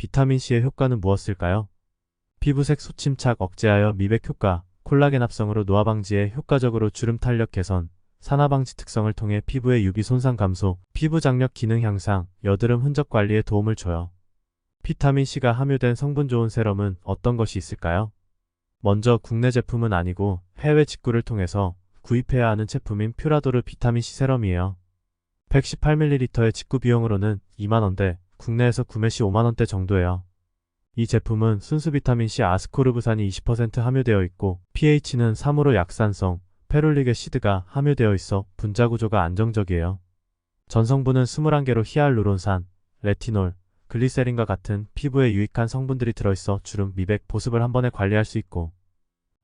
비타민C의 효과는 무엇일까요? 피부색 소침착 억제하여 미백 효과, 콜라겐 합성으로 노화 방지에 효과적으로 주름 탄력 개선, 산화 방지 특성을 통해 피부의 유비 손상 감소, 피부 장력 기능 향상, 여드름 흔적 관리에 도움을 줘요. 비타민C가 함유된 성분 좋은 세럼은 어떤 것이 있을까요? 먼저 국내 제품은 아니고 해외 직구를 통해서 구입해야 하는 제품인 퓨라도르 비타민C 세럼이에요. 118ml의 직구 비용으로는 2만원대, 국내에서 구매 시 5만원대 정도예요. 이 제품은 순수 비타민C 아스코르브산이 20% 함유되어 있고 pH는 3으로 약산성, 페룰릭 애시드가 함유되어 있어 분자 구조가 안정적이에요. 전성분은 21개로 히알루론산, 레티놀, 글리세린과 같은 피부에 유익한 성분들이 들어있어 주름, 미백, 보습을 한 번에 관리할 수 있고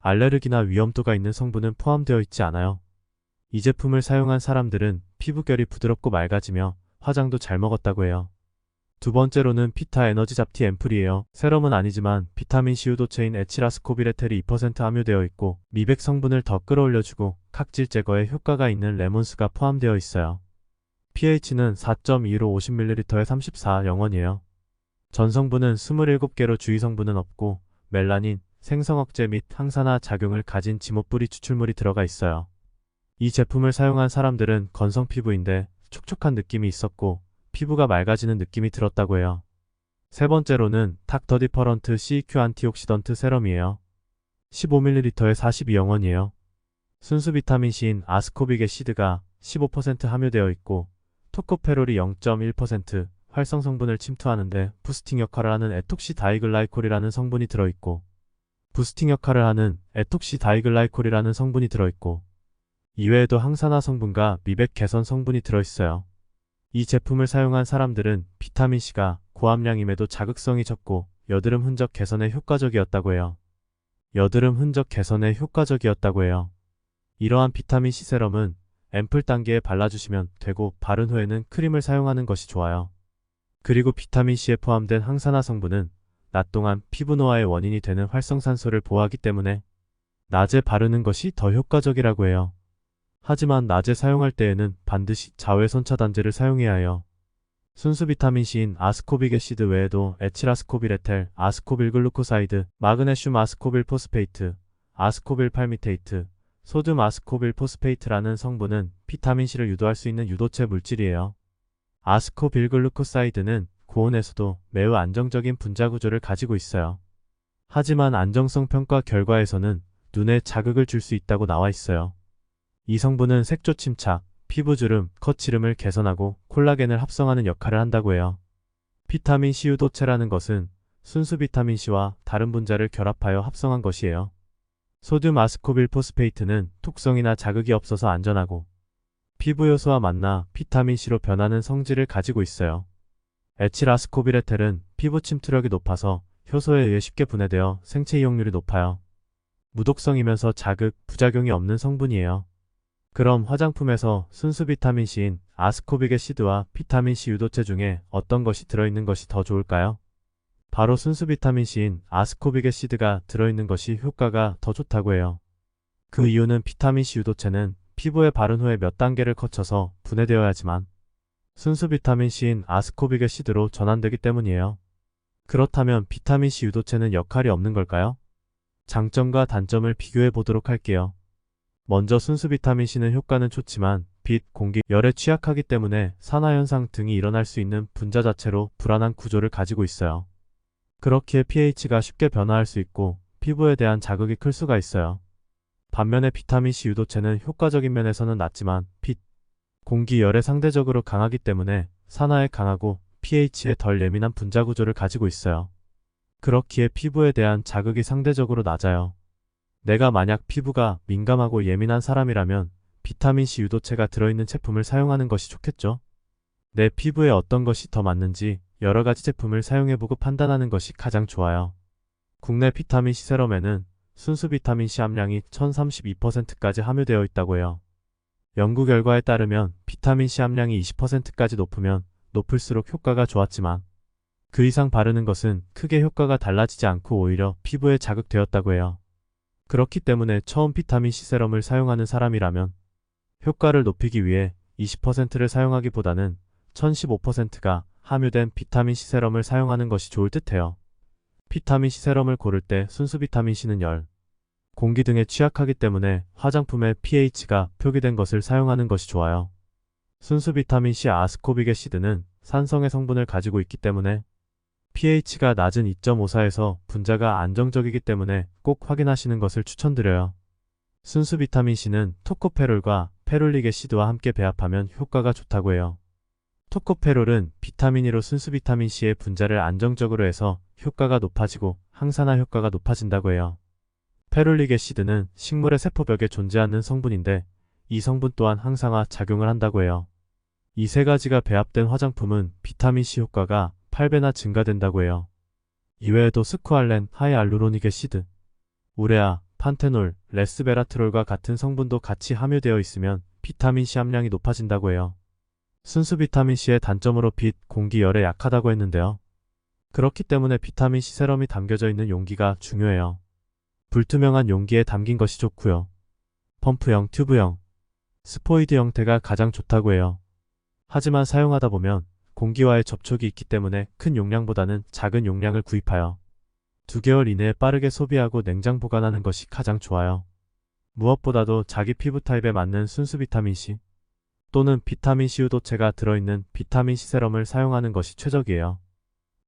알레르기나 위험도가 있는 성분은 포함되어 있지 않아요. 이 제품을 사용한 사람들은 피부결이 부드럽고 맑아지며 화장도 잘 먹었다고 해요. 두 번째로는 피타 에너지 잡티 앰플이에요. 세럼은 아니지만 비타민C 유도체인 에치라스코비레텔이 2% 함유되어 있고 미백 성분을 더 끌어올려주고 각질 제거에 효과가 있는 레몬수가 포함되어 있어요. pH는 4.2로 50ml에 34 영원이에요. 전성분은 27개로 주의성분은 없고 멜라닌, 생성 억제 및 항산화 작용을 가진 지모뿌리 추출물이 들어가 있어요. 이 제품을 사용한 사람들은 건성 피부인데 촉촉한 느낌이 있었고 피부가 맑아지는 느낌이 들었다고 해요. 세 번째로는 닥터 디퍼런트 CQ 안티옥시던트 세럼이에요. 15ml에 42영원이에요. 순수 비타민C인 아스코빅 애시드가 15% 함유되어 있고 토코페롤이 0.1% 활성 성분을 침투하는데 부스팅 역할을 하는 에톡시 다이글라이콜이라는 성분이 들어있고 부스팅 역할을 하는 에톡시 다이글라이콜이라는 성분이 들어있고 이외에도 항산화 성분과 미백 개선 성분이 들어있어요. 이 제품을 사용한 사람들은 비타민C가 고함량임에도 자극성이 적고 여드름 흔적 개선에 효과적이었다고 해요. 여드름 흔적 개선에 효과적이었다고 해요. 이러한 비타민C 세럼은 앰플 단계에 발라주시면 되고 바른 후에는 크림을 사용하는 것이 좋아요. 그리고 비타민C에 포함된 항산화 성분은 낮 동안 피부 노화의 원인이 되는 활성산소를 보호하기 때문에 낮에 바르는 것이 더 효과적이라고 해요. 하지만 낮에 사용할 때에는 반드시 자외선 차단제를 사용해야 해요. 순수 비타민C인 아스코빅 애시드 외에도 에치라스코빌에텔, 아스코빌 글루코사이드, 마그네슘 아스코빌 포스페이트, 아스코빌 팔미테이트, 소듐 아스코빌 포스페이트라는 성분은 비타민C를 유도할 수 있는 유도체 물질이에요. 아스코빌 글루코사이드는 고온에서도 매우 안정적인 분자 구조를 가지고 있어요. 하지만 안정성 평가 결과에서는 눈에 자극을 줄 수 있다고 나와 있어요. 이 성분은 색조 침착, 피부 주름, 거칠음을 개선하고 콜라겐을 합성하는 역할을 한다고 해요. 비타민 C 유도체라는 것은 순수 비타민 C와 다른 분자를 결합하여 합성한 것이에요. 소듐 아스코빌 포스페이트는 톡성이나 자극이 없어서 안전하고 피부 요소와 만나 비타민 C로 변하는 성질을 가지고 있어요. 에칠 아스코빌에텔은 피부 침투력이 높아서 효소에 의해 쉽게 분해되어 생체 이용률이 높아요. 무독성이면서 자극, 부작용이 없는 성분이에요. 그럼 화장품에서 순수 비타민C인 아스코빅 애시드와 비타민C 유도체 중에 어떤 것이 들어있는 것이 더 좋을까요? 바로 순수 비타민C인 아스코빅 애시드가 들어있는 것이 효과가 더 좋다고 해요. 그 이유는 비타민C 유도체는 피부에 바른 후에 몇 단계를 거쳐서 분해되어야지만 순수 비타민C인 아스코빅 애시드로 전환되기 때문이에요. 그렇다면 비타민C 유도체는 역할이 없는 걸까요? 장점과 단점을 비교해 보도록 할게요. 먼저 순수 비타민C는 효과는 좋지만 빛, 공기, 열에 취약하기 때문에 산화현상 등이 일어날 수 있는 분자 자체로 불안한 구조를 가지고 있어요. 그렇기에 pH가 쉽게 변화할 수 있고 피부에 대한 자극이 클 수가 있어요. 반면에 비타민C 유도체는 효과적인 면에서는 낮지만 빛, 공기, 열에 상대적으로 강하기 때문에 산화에 강하고 pH에 덜 예민한 분자 구조를 가지고 있어요. 그렇기에 피부에 대한 자극이 상대적으로 낮아요. 내가 만약 피부가 민감하고 예민한 사람이라면 비타민C 유도체가 들어있는 제품을 사용하는 것이 좋겠죠? 내 피부에 어떤 것이 더 맞는지 여러 가지 제품을 사용해보고 판단하는 것이 가장 좋아요. 국내 비타민C 세럼에는 순수 비타민C 함량이 1032%까지 함유되어 있다고 해요. 연구 결과에 따르면 비타민C 함량이 20%까지 높으면 높을수록 효과가 좋았지만 그 이상 바르는 것은 크게 효과가 달라지지 않고 오히려 피부에 자극되었다고 해요. 그렇기 때문에 처음 비타민C 세럼을 사용하는 사람이라면 효과를 높이기 위해 20%를 사용하기보다는 1015%가 함유된 비타민C 세럼을 사용하는 것이 좋을 듯해요. 비타민C 세럼을 고를 때 순수 비타민C는 열, 공기 등에 취약하기 때문에 화장품의 pH가 표기된 것을 사용하는 것이 좋아요. 순수 비타민C 아스코빅 애시드는 산성의 성분을 가지고 있기 때문에 pH가 낮은 2.54에서 분자가 안정적이기 때문에 꼭 확인하시는 것을 추천드려요. 순수 비타민C는 토코페롤과 페롤릭 애시드와 함께 배합하면 효과가 좋다고 해요. 토코페롤은 비타민이로 순수 비타민C의 분자를 안정적으로 해서 효과가 높아지고 항산화 효과가 높아진다고 해요. 페롤릭 애시드는 식물의 세포벽에 존재하는 성분인데 이 성분 또한 항산화 작용을 한다고 해요. 이 세 가지가 배합된 화장품은 비타민C 효과가 8배나 증가된다고 해요. 이외에도 스쿠알렌, 하이알루로닉 애시드, 우레아, 판테놀, 레스베라트롤과 같은 성분도 같이 함유되어 있으면 비타민C 함량이 높아진다고 해요. 순수 비타민C의 단점으로 빛, 공기, 열에 약하다고 했는데요. 그렇기 때문에 비타민C 세럼이 담겨져 있는 용기가 중요해요. 불투명한 용기에 담긴 것이 좋고요. 펌프형, 튜브형, 스포이드 형태가 가장 좋다고 해요. 하지만 사용하다 보면 공기와의 접촉이 있기 때문에 큰 용량보다는 작은 용량을 구입하여 2개월 이내에 빠르게 소비하고 냉장 보관하는 것이 가장 좋아요. 무엇보다도 자기 피부 타입에 맞는 순수 비타민C 또는 비타민C 유도체가 들어있는 비타민C 세럼을 사용하는 것이 최적이에요.